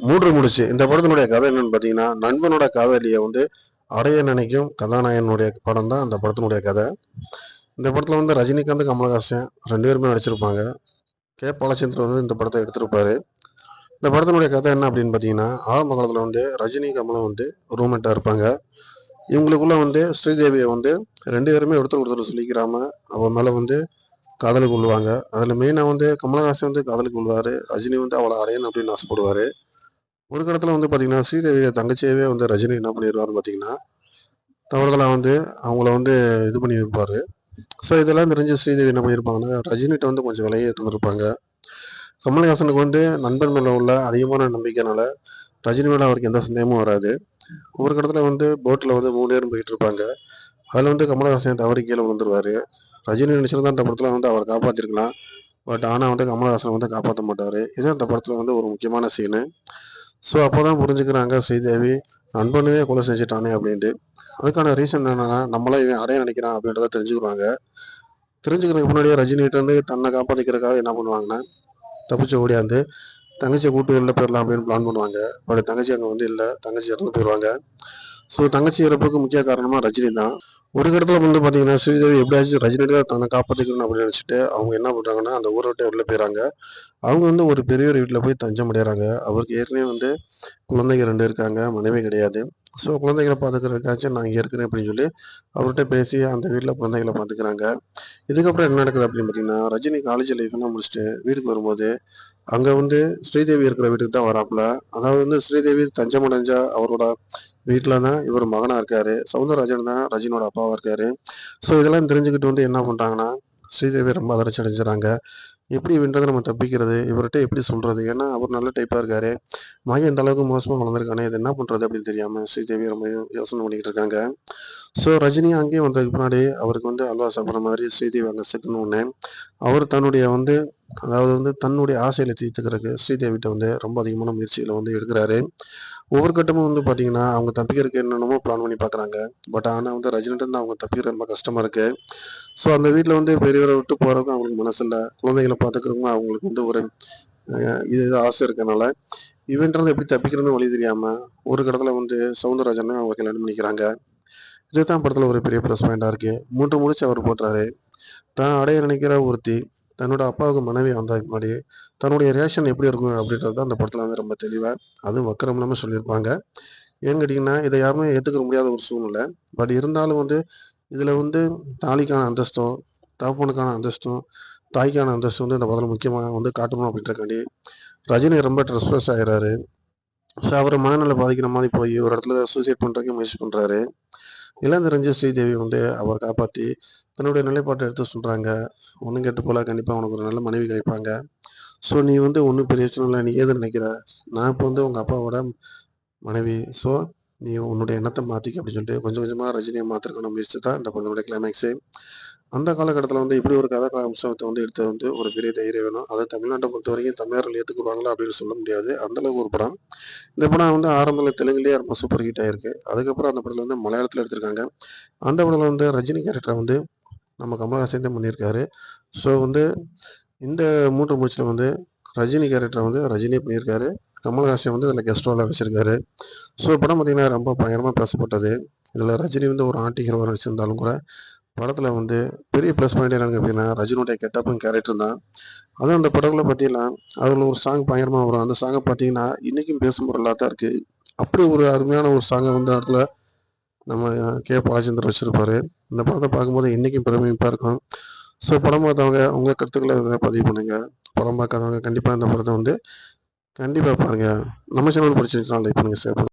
மூன்று முடிச்சு. இந்த படத்தினுடைய கதை என்னன்னு பார்த்தீங்கன்னா நண்பனோட காதலியை வந்து அடைய நினைக்கும் கதாநாயகனுடைய படம் தான் அந்த படத்தினுடைய கதை. இந்த படத்தில் வந்து ரஜினிகாந்த் கமலஹாசன் ரெண்டு பேருமே நடிச்சிருப்பாங்க. கே. பாலச்சந்திரன் வந்து இந்த படத்தை எடுத்திருப்பாரு. இந்த படத்தினுடைய கதை என்ன அப்படின்னு பார்த்தீங்கன்னா ஆரம்ப காலத்தில் வந்து ரஜினி கமலம் வந்து ரூம்மேட்டாக இருப்பாங்க. இவங்களுக்குள்ள வந்து ஸ்ரீதேவியை வந்து ரெண்டு பேருமே ஒருத்தர் ஒருத்தர் சொல்லிக்கிறாம அவன் மேலே வந்து காதலுக்கு கொள்வாங்க அதில் மெயினாக வந்து கமலஹாசன் வந்து காதலுக்கு கொள்வார். ரஜினி வந்து அவளை அடையணும் அப்படின்னு ஆசைப்படுவார். ஒரு கடத்தில் வந்து பார்த்தீங்கன்னா ஸ்ரீதேவியோட தங்கச்சியவே வந்து ரஜினி என்ன பண்ணிடுவார்னு பார்த்தீங்கன்னா தவறுதலாக வந்து அவங்கள வந்து இது பண்ணி இருப்பார் ஸோ இதெல்லாம் தெரிஞ்சு ஸ்ரீதேவி என்ன பண்ணியிருப்பாங்கன்னா ரஜினிகிட்ட வந்து கொஞ்சம் விலையே தந்துருப்பாங்க கமல்ஹாசனுக்கு வந்து நண்பன் மேலே உள்ள அதிகமான நம்பிக்கைனால ரஜினி மேலே அவருக்கு எந்த சந்தேகமும் வராது. ஒரு கடத்தில் வந்து போட்டில் வந்து மூணு பேரும் போயிட்டு இருப்பாங்க. அதில் வந்து கமலஹாசன் தவறி கீழே விழுந்துருவார். ரஜினி நினச்சிருந்தா அந்த படத்தில் வந்து அவர் காப்பாற்றிருக்கலாம் பட் ஆனால் வந்து கமலஹாசன் வந்து காப்பாற்ற மாட்டார். இதுதான் அந்த படத்தில் வந்து ஒரு முக்கியமான சீனு ஸோ அப்போ தான் புரிஞ்சுக்கிறாங்க ஸ்ரீதேவி நண்பனையே கொலை செஞ்சுட்டானே அப்படின்ட்டு. அதுக்கான ரீசன் என்னென்னா நம்மளே இவன் அடைய நினைக்கிறான் அப்படின்றத தெரிஞ்சுக்கிறாங்க. தெரிஞ்சுக்கிறதுக்கு முன்னாடியே ரஜினிகிட்டேருந்து தன்னை காப்பாற்றிக்கிறதுக்காக என்ன பண்ணுவாங்கன்னா தப்பிச்சு ஓடியாந்து தங்கச்சியை கூட்டு வெளில போயிடலாம் அப்படின்னு பிளான் பண்ணுவாங்க. பட் தங்கச்சி அங்கே வந்து இல்லை தங்கச்சி இறந்து போயிடுவாங்க. ஸோ தங்கச்சி இறப்புக்கு முக்கிய காரணமாக ரஜினி தான். ஒரு இடத்துல வந்து பார்த்தீங்கன்னா ஸ்ரீதேவி எப்படியாச்சும் ரஜினியை தன்னை காப்பாற்றிக்கணும் அப்படின்னு நினச்சிட்டு அவங்க என்ன பண்ணுறாங்கன்னா அந்த ஊரை விட்டு வெளில போயிறாங்க. அவங்க வந்து ஒரு பெரியவர் வீட்டில் போய் தஞ்சம் அடைகிறாங்க அவருக்கு ஏற்கனவே வந்து குழந்தைங்க ரெண்டு இருக்காங்க மனைவி கிடையாது. ஸோ குழந்தைகளை பார்த்துக்கிறதுக்காச்சும் நான் இங்கே இருக்கிறேன் அப்படின்னு சொல்லி அவர்கிட்ட பேசி அந்த வீட்டில் குழந்தைகளை பார்த்துக்கிறாங்க இதுக்கப்புறம் என்ன நடக்குது அப்படின்னு பார்த்தீங்கன்னா ரஜினி காலேஜ் லைஃப்லாம் முடிச்சுட்டு வீட்டுக்கு வரும்போது அங்கே வந்து ஸ்ரீதேவி இருக்கிற வீட்டுக்கு தான் வராப்புல. அதாவது வந்து ஸ்ரீதேவி தஞ்சம் அடைஞ்சா அவரோட வீட்டில் தான் இவர் மகனாக இருக்காரு. சவுந்தரராஜன் தான் ரஜினியோட அப்பாவாக இருக்காரு. ஸோ இதெல்லாம் தெரிஞ்சுக்கிட்டு வந்து என்ன பண்ணுறாங்கன்னா ஸ்ரீதேவி ரொம்ப அதிர்ச்சி அடைஞ்சுறாங்க. எப்படி இவன்றதை நம்ம தப்பிக்கிறது? இவர்கிட்ட எப்படி சொல்கிறது ஏன்னா அவர் நல்ல டைப்பாக இருக்காரு. மகன் இந்த அளவுக்கு மோசமாக வளர்ந்துருக்கானே இது என்ன பண்ணுறது அப்படின்னு தெரியாமல் ஸ்ரீதேவி ரொம்ப யோசனை பண்ணிக்கிட்டு இருக்காங்க. ஸோ ரஜினி அங்கேயும் வந்ததுக்கு முன்னாடி அவருக்கு வந்து அல்வா சாப்பிட்ற மாதிரி ஸ்ரீதேவி அங்கே சிக்கணுன்னு அவர் தன்னுடைய வந்து அதாவது வந்து தன்னுடைய ஆசையில தீர்த்துக்கிறதுக்கு ஸ்ரீதேவிட்ட வந்து ரொம்ப அதிகமான முயற்சிகளை வந்து எடுக்கிறாரு. ஒவ்வொரு கட்டமும் வந்து பார்த்தீங்கன்னா அவங்க தப்பிக்கிறதுக்கு என்னென்னமோ பிளான் பண்ணி பார்க்குறாங்க பட் ஆனால் வந்து ரஜினிட்ட இருந்து அவங்க தப்பிக்கிறது ரொம்ப கஷ்டமாக இருக்குது ஸோ அந்த வீட்டில் வந்து பெரியவரை விட்டு போகிறதுக்கும் அவங்களுக்கு மனசு இல்லை. குழந்தைகளை பார்த்துக்கிறவங்க அவங்களுக்கு வந்து ஒரு இது ஆசை இருக்கனால இவன்றது எப்படி தப்பிக்கிறதுன்னு வழி தெரியாமல் ஒரு கடத்தில் வந்து சவுந்தரராஜனை அவங்க கல்யாணம் பண்ணிக்கிறாங்க. இதுதான் படத்தில் ஒரு பெரிய ப்ளஸ் பாயிண்டாக இருக்குது மூன்று முடிச்சு அவர் போட்டுறாரு. தான் அடைய நினைக்கிற ஒருத்தி தன்னோட அப்பாவுக்கு மனைவி வந்ததுக்கு முன்னாடி தன்னுடைய ரியாக்ஷன் எப்படி இருக்கும் அப்படின்றது தான் அந்த படத்தில் வந்து ரொம்ப தெளிவாக அதுவும் வக்கரம் இல்லாமல் சொல்லியிருப்பாங்க. ஏன்னு கேட்டிங்கன்னா இதை யாருமே ஏற்றுக்க முடியாத ஒரு சூழ்நிலை. பட் இருந்தாலும் வந்து இதில் வந்து தாலிக்கான அந்தஸ்தும் தகப்பனுக்கான அந்தஸ்தும் தாய்க்கான அந்தஸ்து வந்து இந்த படத்தில் முக்கியமாக வந்து காட்டணும் அப்படின்றக்காண்டி ரஜினி ரொம்ப ட்ரெஸ்பஸ் ஆகிறாரு ஸோ அவரை மனநிலை பாதிக்கிற மாதிரி போய் ஒரு இடத்துல சூசைட் பண்ணுறதுக்கு முயற்சி பண்ணுறாரு இளம் தெரிஞ்ச ஸ்ரீதேவி வந்து அவர் காப்பாற்றி தன்னுடைய நிலைப்பாட்டை எடுத்து சொல்கிறாங்க ஒன்றும் கெட்டு போல கண்டிப்பாக உனக்கு ஒரு நல்ல மனைவி கிடைப்பாங்க. ஸோ நீ வந்து ஒன்றும் பிரச்சனை இல்லை. நீ ஏது நினைக்கிற? நான் இப்போ வந்து உங்கள் அப்பாவோட மனைவி. ஸோ நீ உன்னுடைய எண்ணத்தை மாற்றிக்க அப்படின்னு சொல்லிட்டு கொஞ்சம் கொஞ்சமாக ரஜினியை மாற்றிருக்கணும் முயற்சி தான் இந்த படத்தினுடைய கிளைமேக்ஸு அந்த காலகட்டத்தில் வந்து இப்படி ஒரு கதை அம்சத்தை வந்து எடுத்து வந்து ஒரு பெரிய தைரியம் வேணும். அதை தமிழ்நாட்டை பொறுத்த வரைக்கும் தமிழர்கள் ஏற்றுக்குவாங்களா அப்படின்னு சொல்ல முடியாது. அந்த அளவுக்கு ஒரு படம். இந்த படம் வந்து ஆரம்பத்தில் தெலுங்குலேயே ரொம்ப சூப்பர் ஹிட் ஆயிருக்கு. அதுக்கப்புறம் அந்த படத்தில் வந்து மலையாளத்தில் எடுத்திருக்காங்க. அந்த படத்தில் வந்து ரஜினி கேரக்டரை வந்து நம்ம கமலஹாசன் தான் பண்ணியிருக்காரு. ஸோ வந்து இந்த மூன்று மூச்சில் வந்து ரஜினி கேரக்டரை வந்து ரஜினி பண்ணியிருக்காரு. கமல்ஹாசன் வந்து அதில் கெஸ்ட் ரோலாக நடிச்சிருக்காரு. ஸோ படம் பார்த்திங்கன்னா ரொம்ப பயங்கரமாக பேசப்பட்டது. இதில் ரஜினி வந்து ஒரு ஆண்டி ஹீரோவாக நடிச்சிருந்தாலும் கூட படத்தில் வந்து பெரிய ப்ளஸ் பாயிண்ட் என்னன்னு அப்படின்னா ரஜினுடைய கெட்டப்பும் கேரக்டர் தான். அதுவும் அந்த படத்தில் பார்த்தீங்கன்னா அதில் ஒரு சாங் பயங்கரமாக வரும். அந்த சாங்கை பார்த்தீங்கன்னா இன்றைக்கும் பேசும் பொருளாக தான் இருக்குது அப்படி ஒரு அருமையான ஒரு சாங்கை வந்து இடத்துல நம்ம கே. பாலச்சந்தர் வச்சுருப்பாரு. இந்த படத்தை பார்க்கும்போது இன்றைக்கும் பெருமைப்பாக இருக்கும். ஸோ படம் பார்த்தவங்க உங்கள் கருத்துக்களை பதிவு பண்ணுங்கள் படம் பார்க்காதவங்க கண்டிப்பாக இந்த படத்தை வந்து கண்டிப்பாக பாருங்கள் நம்ம சேனல் பிடிச்சிருச்சுனா லைக் பண்ணுங்கள் ஷேர் பண்ணுங்கள்